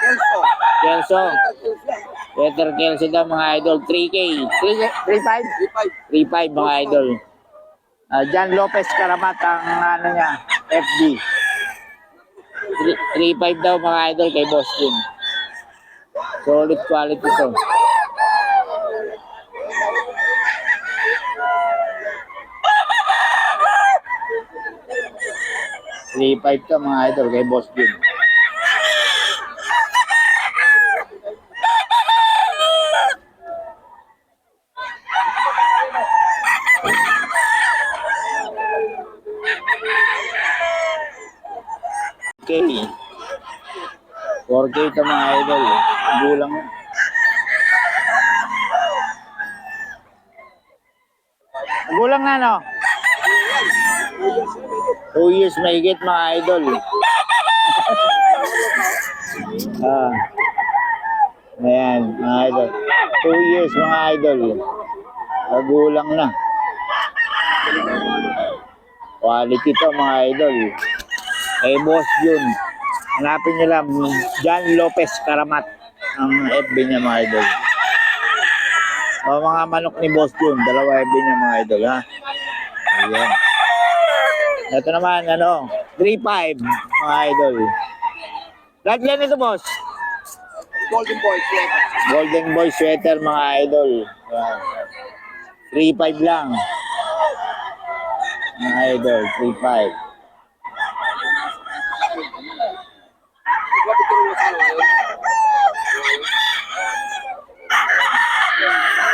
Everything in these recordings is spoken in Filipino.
Kelso. Kelso. Peter Kelso daw mga idol. 3K. 3, 3.5? 3.5 mga idol. Ah, uh, John Lopez Karamat ang ano niya, FB. 3.5 daw mga idol kay Boss King. Solid quality to. Three five to mga idol kay Boss Jim. 4K. 4K ito mga idol. Eh. Gulang. Gulang na no? 2 years mahigit mga idol. ah. Ayan, mga idol. 2 years mga idol. Nagulang na. Quality to mga idol. Kay Boss Jun. Hanapin nyo lang, John Lopez Karamat ang FB niya mga idol. O mga manok ni Boss Jun, dalawa FB niya mga idol ha. Ayan. Ito naman, ano, 3-5 mga idol. Lahat yan ito, boss. Golden Boy. Sweater. Golden Boy sweater mga idol. Ayan. 3-5 lang. Mga idol, 3-5. Ikaw, pituro na sa ngayon.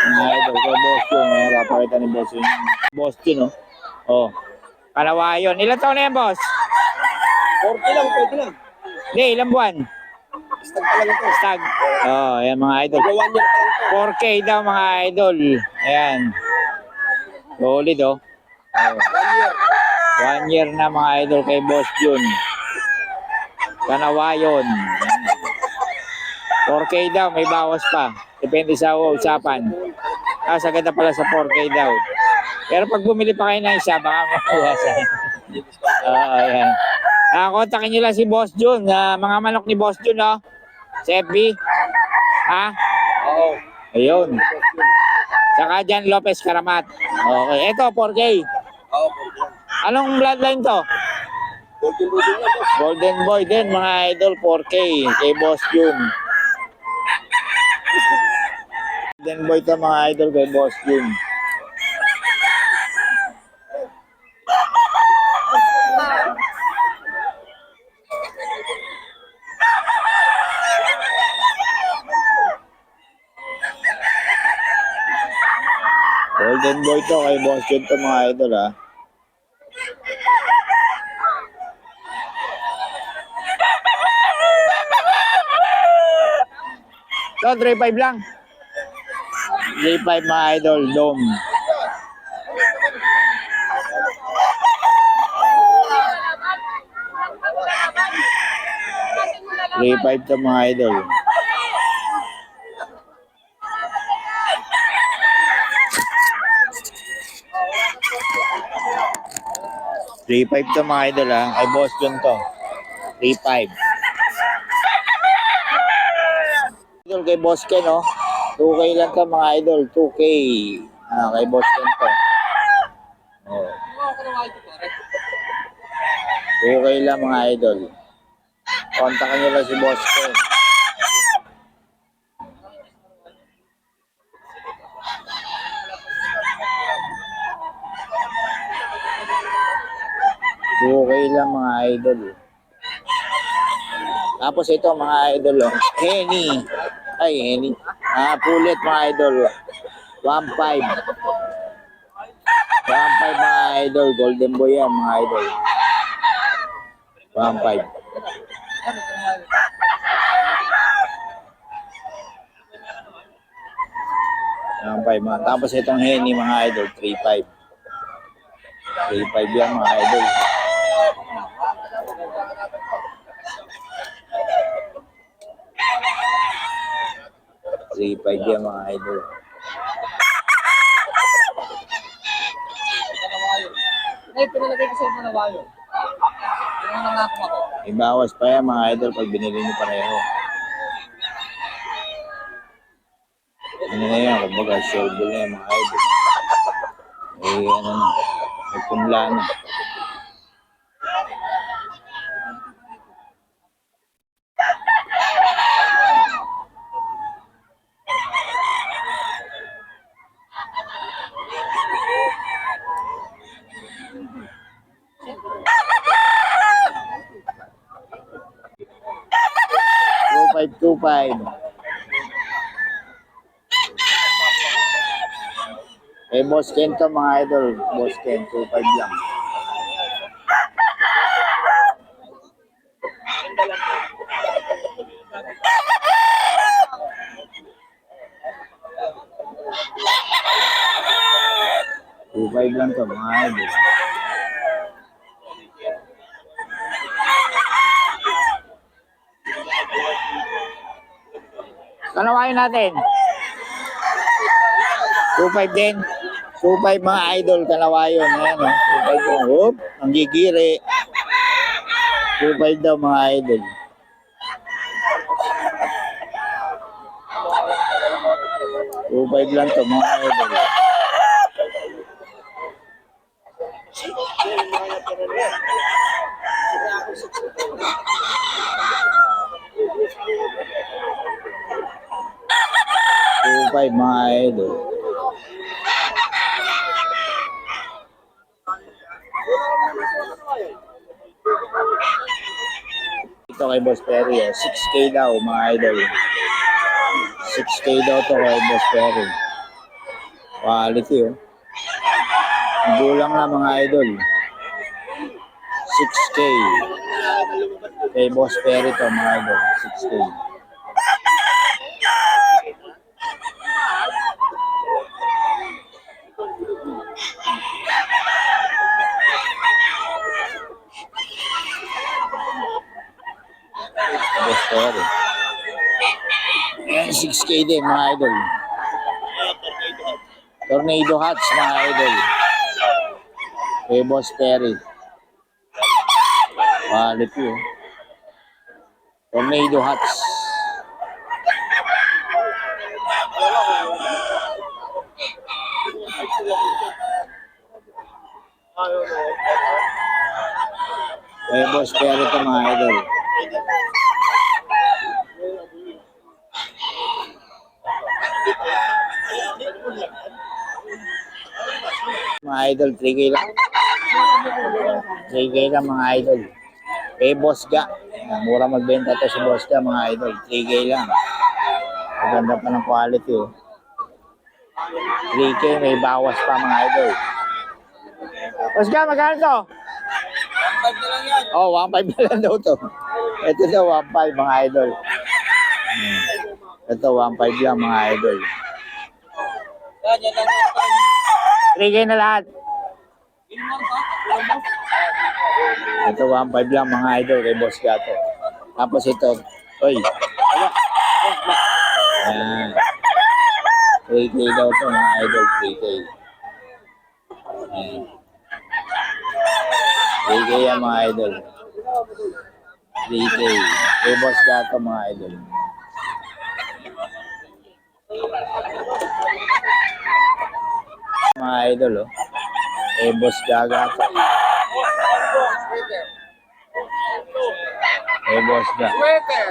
Mga idol, kay Boston. Mayroon pakita ni Boston. Boston, oh. Oh. Kalawayon. Ilan taon na yan, boss? 40 lang, pwede lang. Hindi, ilang buwan? Stag pa lang ito. Stag. Oh, ayan mga idol. Mag one year pa lang ito. 4K daw mga idol. Ayan. Solid, oh. oh. One year. One year na mga idol kay Boss Jun. Kanawayon. 4K daw, may bawas pa. Depende sa usapan. Ah, sa ganda pala sa 4K daw. Pero pag bumili pa kayo ng isa, baka makuwasan. Oo, ayan. Ah, kontakin nyo lang si Boss Jun. Ah, mga manok ni Boss Jun, no? Sa FB. Ha? Oo. Ayun. Saka Jan Lopez Karamat. Okay. Ito, 4K. Oo, pwede lang. Anong bloodline to? Golden Boy din. Golden Boy din, mga idol, 4K. Kay Boss Jun. Golden Boy to, mga idol, kay Boss Jun. Golden Boy to, kay Boss Jun to, mga idol, ha. So, 3.5 lang. 3.5 mga idol, dome. Three five to mga idol. Three five to mga idol ha. Ay boss John to. Three five. Idol kay Boss Ken, no? 2K lang to mga idol, 2K. Ah, kay Boss Ken to. Oh, 2K lang mga idol. Kontakin nyo lang si Boss Ken. Okay lang mga idol. Tapos ito mga idol, oh. Henny. Ay, Henny. Ah, pulit mga idol. 1.5. 1.5 mga idol. Golden boy yan mga idol. 1.5. Yan, 5 mga. Tapos itong Henny mga idol, 3.5. 3.5 yan mga idol. 3.5 yan mga idol. Ay, pinalagay ko sa mga wire. Tingnan na nga ako. Ibawas pa yan mga idol pag binili niyo pareho. Ano na yan, kumbaga, shoulder na yan mga idol. Eh, ano na, nagpumla na. Five two five. Eh, Boss Ken mga idol. Boss Ken, 2.5 lang. Two five lang to mga idol. Kalawain natin. 2.5 din. 2.5 mga idol kalawayon. Ayan o. 2.5 po. Hop, ang gigiri. 2.5 daw mga idol. Two five lang to mga idol. Five mga idol. Ito kay Boss Perry, eh. 6K daw mga idol. 6K daw to kay Boss Perry. Quality oh. Gulang na mga idol. 6K. Kay Boss Perry to mga idol. 6K. Boss Perry. Ayan, 6K din mga idol. Tornado hats mga idol. Kay Boss Perry. Quality oh. Tornado hats. Kay Boss Perry to mga idol. Mga idol, 3K lang. 3K lang mga idol. Kay Boss Ga. Mura magbenta to si Boss Ga mga idol. 3K lang. Maganda pa ng quality oh. 3K may bawas pa mga idol. Boss Ga, magkano to? Pag na lang yan. Oh, 1.5 na lang daw to. Ito daw 1.5 mga idol. Hmm. Ito 1.5 lang mga idol. Yan, yan lang. 3K na lahat. Ito 1.5 lang mga idol kay Boss Gato. Tapos ito, oy. Ayan. 3K daw to mga idol, 3K. Ayan. 3K yan mga idol. 3K. Kay Boss Gato mga idol. Mga idol, oh. Kay Boss Gato. Kay Boss Gato. Sweater.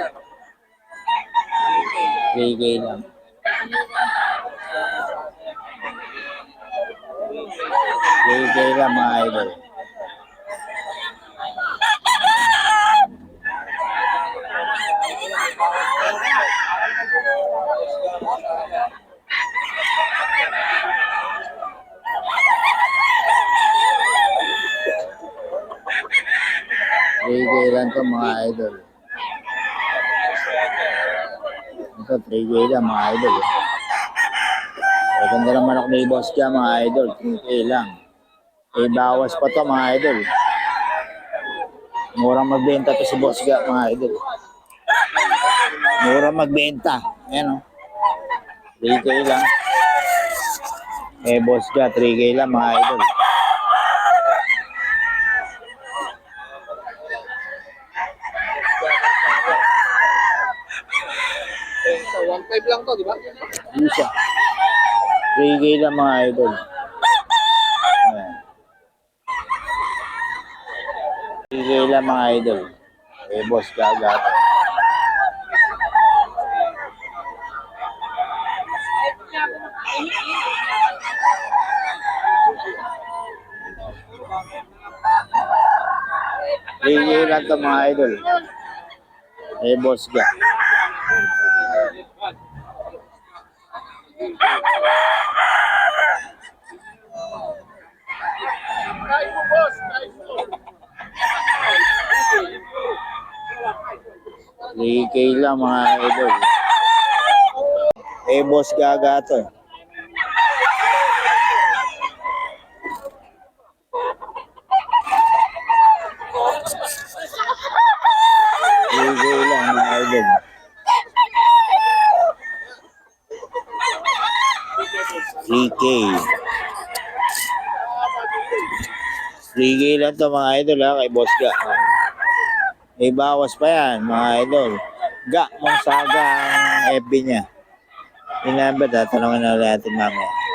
3K lang. K lang mga idol. Three K lang to mga idol. Ito, 3K lang mga idol. eh. Ay, ganda ng manok ni Boss Jam mga idol. 3K lang. Eh, bawas pa to mga idol. Murang magbenta to si Boss Jam mga idol. Murang magbenta. Ayan o. 3K lang. Eh, Boss Jam, 3K lang mga idol. Sa 1.5 lang to, di ba? Isa. 3K lang mga idol. Ayan. 3K lang mga idol. Eh, boss gaga. to. Three lang to mga idol. Eh, boss ga. Kain mo. 3K lang mga idol. Eh, boss gaga to. Three K lang mga idol. Three K. 3K lang to mga idol ha, kay Boss Ga. May bawas pa yan, mga idol. Ga, mong saga ang FB niya. Yung number, tatanungin na natin mamaya.